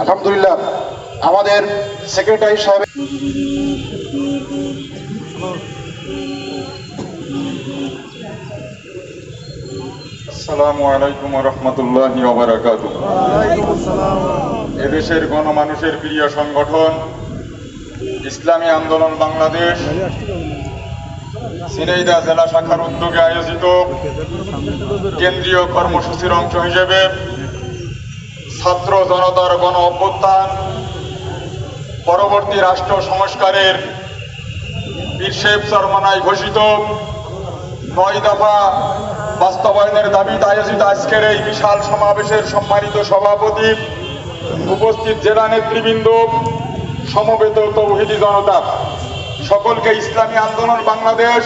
আলহামদুলিল্লাহ আমাদের সেক্রেটারি সাহেব আসসালামু আলাইকুম এদেশের গণমানুষের প্রিয় সংগঠন ইসলামী আন্দোলন বাংলাদেশ। সিনেইদা জেলা শাখার উদ্যোগে আয়োজিত কেন্দ্রীয় কর্মসূচির অংশ হিসেবে ছাত্র জনতার গণ অভ্যুত্থান, পরবর্তী রাষ্ট্র সংস্কারের বীরশেব চরমনায় ঘোষিত নয় দফা বাস্তবায়নের দাবিতে আয়োজিত আজকের এই বিশাল সমাবেশের সম্মানিত সভাপতি উপস্থিত জেলা নেতৃবৃন্দ, সমবেত তৌহিদি জনতা। সকলকে ইসলামী আন্দোলন বাংলাদেশ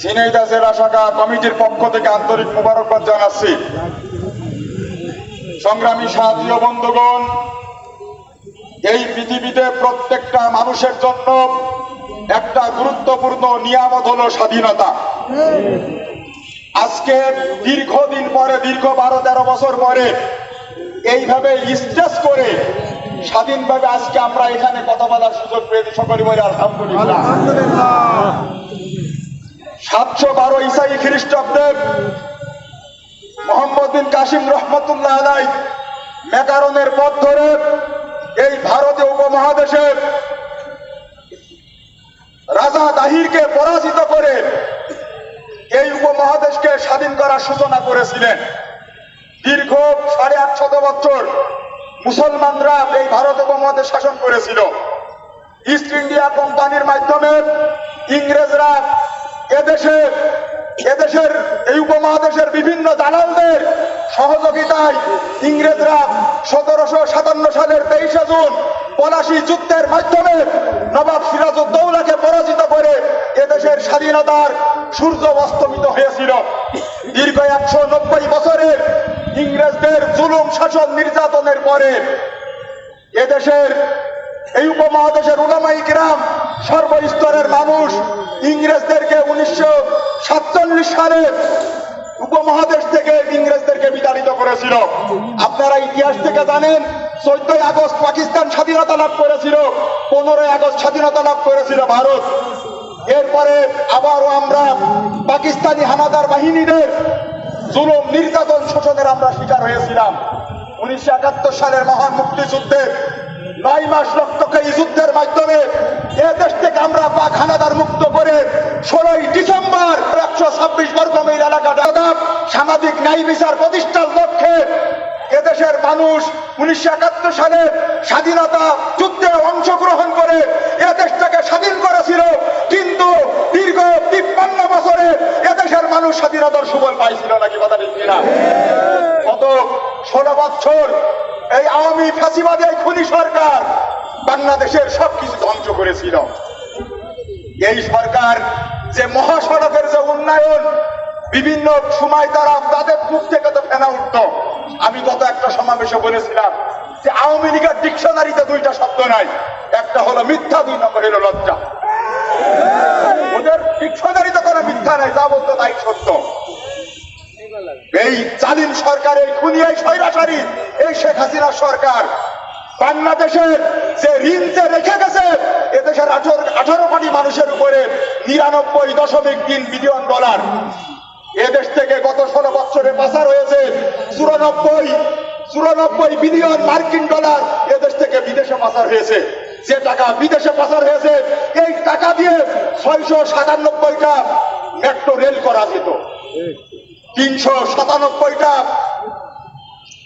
ঝিনাইদা জেলা শাখা কমিটির পক্ষ থেকে আন্তরিক মোবারকবাদ জানাচ্ছি। সংগ্রামী ও বন্ধুগণ, এই পৃথিবীতে প্রত্যেকটা মানুষের জন্য একটা গুরুত্বপূর্ণ নিয়ামত হলো স্বাধীনতা। আজকে দীর্ঘদিন পরে, দীর্ঘ বারো তেরো বছর পরে, এইভাবে স্টেজ করে স্বাধীনভাবে আজকে আমরা এখানে কথা বলার সুযোগ পেয়েছি সকলে বলে আলহামদুলিল্লাহ। সাতশো বারো ইসাই খ্রিস্টাব্দে মোহাম্মদ বিন কাসিম রহমতুল্লাহ আলাই মেকারনের পথ ধরে এই ভারতীয় উপমহাদেশে রাজা দাহিরকে পরাজিত করে এই উপমহাদেশকে স্বাধীন করার সূচনা করেছিলেন। দীর্ঘ সাড়ে আট শত বছর মুসলমানরা এই ভারত উপমহাদেশ শাসন করেছিল। ইস্ট ইন্ডিয়া কোম্পানির মাধ্যমে ইংরেজরা এদেশে, এদেশের এই উপমহাদেশের বিভিন্ন দালালদের সহযোগিতায় ইংরেজরা সতেরোশো সাতান্ন সালের তেইশে জুন পলাশি যুদ্ধের মাধ্যমে নবাব সিরাজউদ্দৌলাকে পরাজিত করে এদেশের স্বাধীনতার সূর্য অস্তমিত হয়েছিল। দীর্ঘ একশো নব্বই বছরের ইংরেজদের জুলুম শাসন নির্যাতনের পরে এদেশের এই উপমহাদেশের উলামাই গ্রাম সর্বস্তরের মানুষ ইংরেজদেরকে উনিশশো সাতচল্লিশ সালে উপমহাদেশ থেকে ইংরেজদেরকে বিতাড়িত করেছিল। আপনারা ইতিহাস থেকে জানেন, চোদ্দই আগস্ট পাকিস্তান স্বাধীনতা লাভ করেছিল, পনেরোই আগস্ট স্বাধীনতা লাভ করেছিল ভারত। এরপরে আবারও আমরা পাকিস্তানি হানাদার বাহিনীদের জুলুম নির্যাতন শোষণের আমরা শিকার হয়েছিলাম। উনিশশো একাত্তর সালের মহান মুক্তিযুদ্ধের নয় মাস রক্তক্ষয়ী যুদ্ধের মাধ্যমে এ দেশ থেকে আমরা পাক হানাদার মুক্ত করে ষোলোই ডিসেম্বর একশো ছাব্বিশ বর্গ মাইল এলাকাটা সামাজিক ন্যায় বিচার প্রতিষ্ঠার লক্ষ্যে এদেশের মানুষ উনিশশো একাত্তর সালে স্বাধীনতা যুদ্ধে অংশগ্রহণ করে এ দেশটাকে স্বাধীন করেছিল কিন্তু দীর্ঘ তিপ্পান্ন বছরে এদেশের মানুষ স্বাধীনতার সুবল পাইছিল নাকি কথা ঠিক কিনা? গত ষোলো বছর এই আওয়ামী ফাঁসিবাদী খুনি সরকার বাংলাদেশের সবকিছু ধ্বংস করেছিল। এই সরকার যে মহাসড়কের যে উন্নয়ন, বিভিন্ন সময় তারা তাদের মুখ থেকে তো ফেনা উঠত। আমি গত একটা সমাবেশে বলেছিলাম যে আওয়ামী লীগের ডিকশনারিতে দুইটা শব্দ নাই। একটা হলো মিথ্যা, দুই নম্বর হলো লজ্জা। ওদের ডিকশনারিতে কোনো মিথ্যা নাই, যা বলতো তাই সত্য। এই জালিম সরকার, এই খুনিয়াই স্বৈরাচারী, এই শেখ হাসিনা সরকার। বাংলাদেশের যে ঋণ যে রেখে গেছে এদেশের আঠারো আঠারো কোটি মানুষের উপরে নিরানব্বই দশমিক তিন বিলিয়ন ডলার। এদেশ থেকে গত ষোলো বছরে পাচার হয়েছে চুরানব্বই চুরানব্বই বিলিয়ন মার্কিন ডলার এদেশ থেকে বিদেশে পাচার হয়েছে। যে টাকা বিদেশে পাচার হয়েছে, এই টাকা দিয়ে ছয়শো সাতানব্বইটা মেট্রো রেল করা যেত। তিনশো সাতানব্বইটা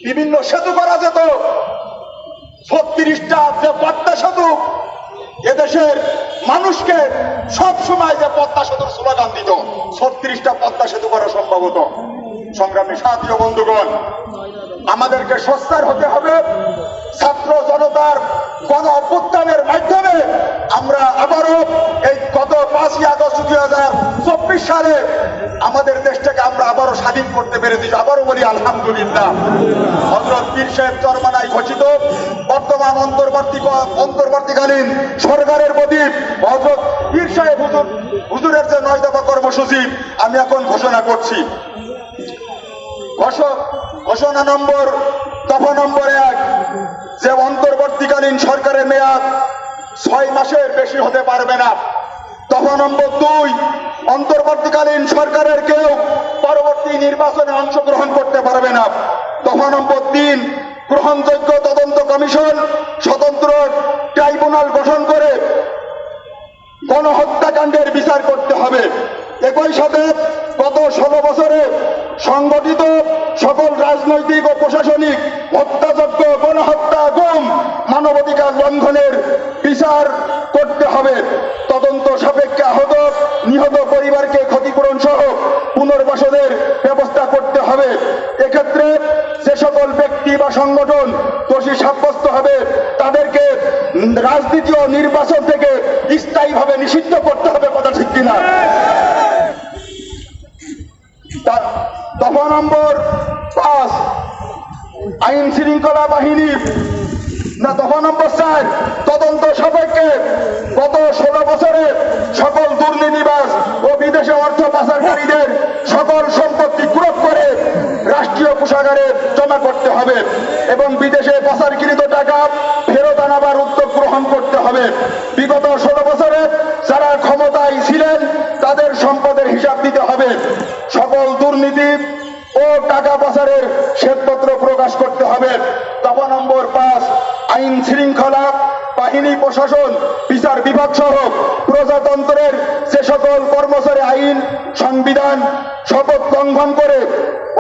বিভিন্ন সেতু করা যেত। ছত্রিশটা যে পদ্মা সেতু, এদেশের মানুষকে সব সময় যে পদ্মা সেতুর স্লোগান দিত, ছত্রিশটা পদ্মা সেতু করা সম্ভব হতো। সংগ্রামী সাথী ও বন্ধুগণ, আমাদেরকে সস্তার হতে হবে। ছাত্র জনতার গণ অভ্যুত্থানের মাধ্যমে আমরা আবারও এই গত পাঁচই আগস্ট দুই হাজার চব্বিশ সালে আমাদের দেশটাকে আমরা আবারও স্বাধীন করতে পেরেছি, আবারও বলি আলহামদুলিল্লাহ। হজরত পীর সাহেব চরমানায় ঘোষিত, বর্তমান অন্তর্বর্তী অন্তর্বর্তীকালীন সরকারের প্রতি হজরত পীর সাহেব হুজুর হুজুরের যে নয় দফা কর্মসূচি, আমি এখন ঘোষণা করছি। ঘোষ- ঘোষণা নম্বর, দফা নম্বর এক, যে অন্তর্বর্তীকালীন সরকারের মেয়াদ ছয় মাসের বেশি হতে পারবে না। দফা নম্বর দুই অন্তর্বর্তীকালীন সরকারের কেউ পরবর্তী নির্বাচনে অংশগ্রহণ করতে পারবে না। দফা নম্বর তিন, গ্রহণযোগ্য তদন্ত কমিশন স্বতন্ত্র ট্রাইব্যুনাল গঠন করে গণহত্যাকাণ্ডের বিচার করতে হবে। একই সাথে গত ষোলো বছরে সংগঠিত সকল রাজনৈতিক ও প্রশাসনিক হত্যাযজ্ঞ গণহত্যা গুম মানবাধিকার লঙ্ঘনের বিচার করতে হবে। তদন্ত সাপেক্ষে আহত নিহত পরিবারকে ক্ষতিপূরণ সহ পুনর্বাসনের ব্যবস্থা করতে হবে। এক্ষেত্রে যে সকল ব্যক্তি বা সংগঠন দোষী সাব্যস্ত হবে, তাদেরকে রাজনীতি ও নির্বাচন থেকে স্থায়ীভাবে নিষিদ্ধ করতে হবে কথা ঠিক কিনা? দফা নম্বর পাঁচ, আইন শৃঙ্খলা বাহিনীর না দফা নম্বর চার তদন্ত সাপেক্ষে গত ষোলো বছরে সকল দুর্নীতিবাস ও বিদেশে অর্থ পাচারকারীদের সকল সম্পত্তি কুরক করে রাষ্ট্রীয় কোষাগারে জমা করতে হবে এবং বিদেশে পাচারকৃত টাকা ফেরত আনাবার উদ্যোগ গ্রহণ করতে হবে। বিগত ষোলো বছরে যারা ক্ষমতায় ছিলেন, তাদের সম্পদের হিসাব দিতে হবে। সকল দুর্নীতি ও টাকা পাচারের শ্বেতপত্র প্রকাশ করতে হবে। দফা নম্বর পাঁচ আইন শৃঙ্খলা বাহিনী প্রশাসন, বিচার বিভাগ সহ প্রজাতন্ত্রের যে সকল কর্মচারী আইন, সংবিধান শপথ লঙ্ঘন করে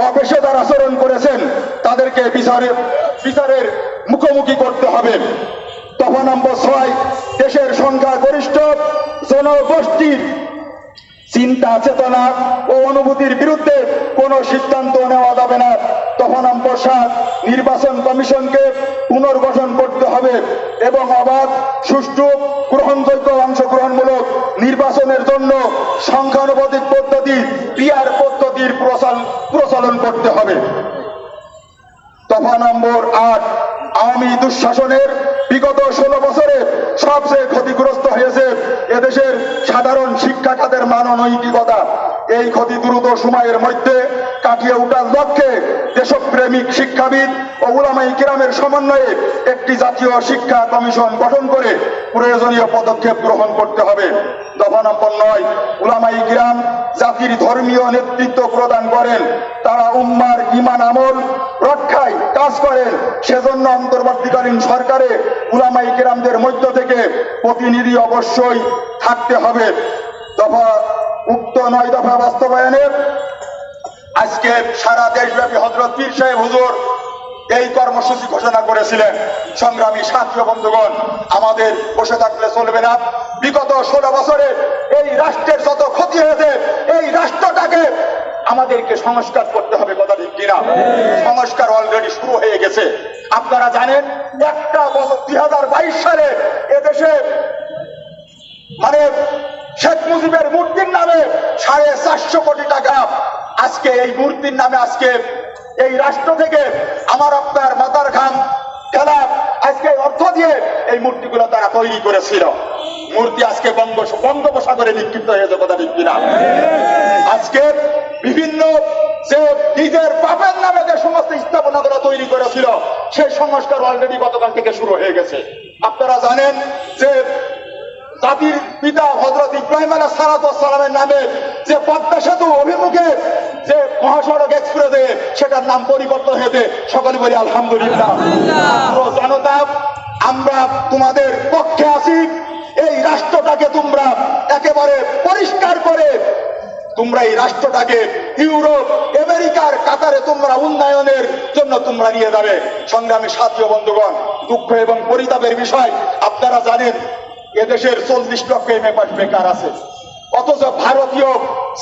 অপেশাদার আচরণ করেছেন, তাদেরকে বিচারে বিচারের মুখোমুখি করতে হবে। দফা নম্বর ছয়, দেশের সংখ্যা গরিষ্ঠ জনগোষ্ঠীর চিন্তা, চেতনা ও অনুভূতির বিরুদ্ধে কোনো সিদ্ধান্ত নেওয়া যাবে না। তখন নম্বর সাত, নির্বাচন কমিশনকে পুনর্গঠন করতে হবে এবং অবাধ সুষ্ঠু গ্রহণযোগ্য অংশগ্রহণমূলক নির্বাচনের জন্য সংখ্যানুপাতিক পদ্ধতি পিআর পদ্ধতির প্রচলন করতে হবে। দফা নম্বর আট, আওয়ামী দুঃশাসনের বিগত ষোলো বছরে সবচেয়ে ক্ষতিগ্রস্ত হয়েছে এদেশের সাধারণ শিক্ষা খাতের মান ও নৈতিকতা। এই ক্ষতি দ্রুত সময়ের মধ্যে কাটিয়ে ওঠার লক্ষ্যে দেশপ্রেমিক শিক্ষাবিদ ও উলামাই কিরামের সমন্বয়ে একটি জাতীয় শিক্ষা কমিশন গঠন করে প্রয়োজনীয় পদক্ষেপ গ্রহণ করতে হবে। দফা নম্বর নয় উলামাই কিরাম জাতির ধর্মীয় নেতৃত্ব প্রদান করেন। তারা উম্মার ইমান আমল, রক্ষায় কাজ করেন। সেজন্য অন্তর্বর্তীকালীন সরকারে উলামাই কিরামদের মধ্য থেকে প্রতিনিধি অবশ্যই থাকতে হবে। দফা নয় দফা বাস্তবায়নের। আজকে সারা দেশব্যাপী হজরত পীর সাহেব হুজুর এই কর্মসূচি ঘোষণা করেছিলেন। সংগ্রামী সাথী বন্ধুগণ, আমাদের বসে থাকলে চলবে না। বিগত ষোলো বছরে এই রাষ্ট্রের যত ক্ষতি হয়েছে, এই রাষ্ট্রটাকে আমাদেরকে সংস্কার করতে হবে কথা ঠিক কিনা? সংস্কার অলরেডি শুরু হয়ে গেছে। আপনারা জানেন, একটা বছর দুই হাজার বাইশ সালে এদেশে মানে শেখ মুজিবের মূর্তির নামে সাড়ে চারশো কোটি টাকা আজকে এই মূর্তির নামে আজকে এই রাষ্ট্র থেকে আমার আপনার মাতার খান আজকে অর্থ দিয়ে এই মূর্তিগুলো তারা তৈরি করেছিল। মূর্তি আজকে বঙ্গ বঙ্গোপসাগরে নিক্ষিপ্ত হয়েছে কথা ঠিক কিনা। আজকে বিভিন্ন যে নিজের পাপের নামে যে সমস্ত স্থাপনাগুলো তৈরি করেছিল, সেই সংস্কার অলরেডি গতকাল থেকে শুরু হয়ে গেছে। আপনারা জানেন যে জাতির পিতা হজরত ইব্রাহিম আলাহ সালামের নামে যে পদ্মা সেতু অভিমুখে যে মহাসড়ক এক্সপ্রেসে সেটার নাম পরিবর্তন হয়েছে। সকলে বলি আলহামদুলিল্লাহ। জনতা আমরা তোমাদের পক্ষে আছি। এই রাষ্ট্রটাকে তোমরা একেবারে পরিষ্কার করে তোমরা এই রাষ্ট্রটাকে ইউরোপ আমেরিকার কাতারে তোমরা উন্নয়নের জন্য তোমরা নিয়ে যাবে। সংগ্রামী সাথী বন্ধুগণ দুঃখ এবং পরিতাপের বিষয় আপনারা জানেন এদেশের চল্লিশ লক্ষ এম পাস বেকার আছে। অথচ ভারতীয়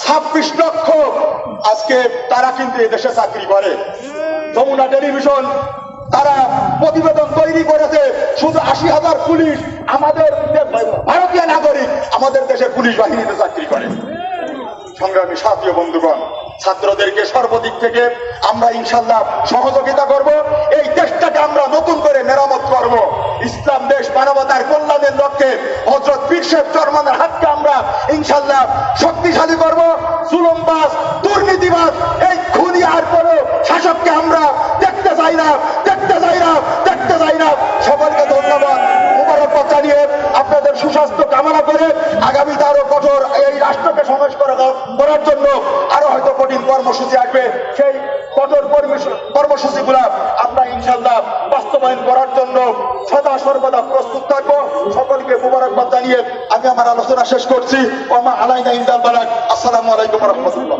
ছাব্বিশ লক্ষ, আজকে তারা কিন্তু এদেশে চাকরি করে। যমুনা টেলিভিশন, তারা প্রতিবেদন তৈরি করেছে, শুধু আশি হাজার পুলিশ আমাদের ভারতীয় নাগরিক আমাদের দেশের পুলিশ বাহিনীতে চাকরি করে। সংগ্রামী সাথী বন্ধুগণ, ছাত্রদেরকে সর্বদিক থেকে আমরা ইনশাল্লাহ সহযোগিতা করব। এই দেশটাকে আমরা নতুন করে মেরামত করব। ইসলাম দেশ মানবতার কল্যাণের লক্ষ্যে হজরত পীরশেব চরমানের হাতকে আমরা ইনশাল্লাহ শক্তিশালী করব, জুলুমবাজ, দুর্নীতিবাজ, এই খুন আর কোনো শাসককে আমরা দেখতে চাই না, দেখতে চাই না, দেখতে চাই না। সকলকে ধন্যবাদ জানিয়ে আপনাদের সুস্বাস্থ্য কামনা করে আগামীতে আরও কঠোর এই রাষ্ট্রকে সংস্কার করার জন্য আরও হয়তো কঠিন কর্মসূচি আসবে। সেই কঠোর কর্মসূচিগুলা আমরা ইনশাল্লাহ বাস্তবায়ন করার সদা সর্বদা প্রস্তুত থাকব। সকলকে মুবারকবাদ জানিয়ে আমি আমার আলোচনা শেষ করছি। ওমা আলাইনা ইন্দাল বালাক। আসসালামু আলাইকুম রহমতুল্লাহ।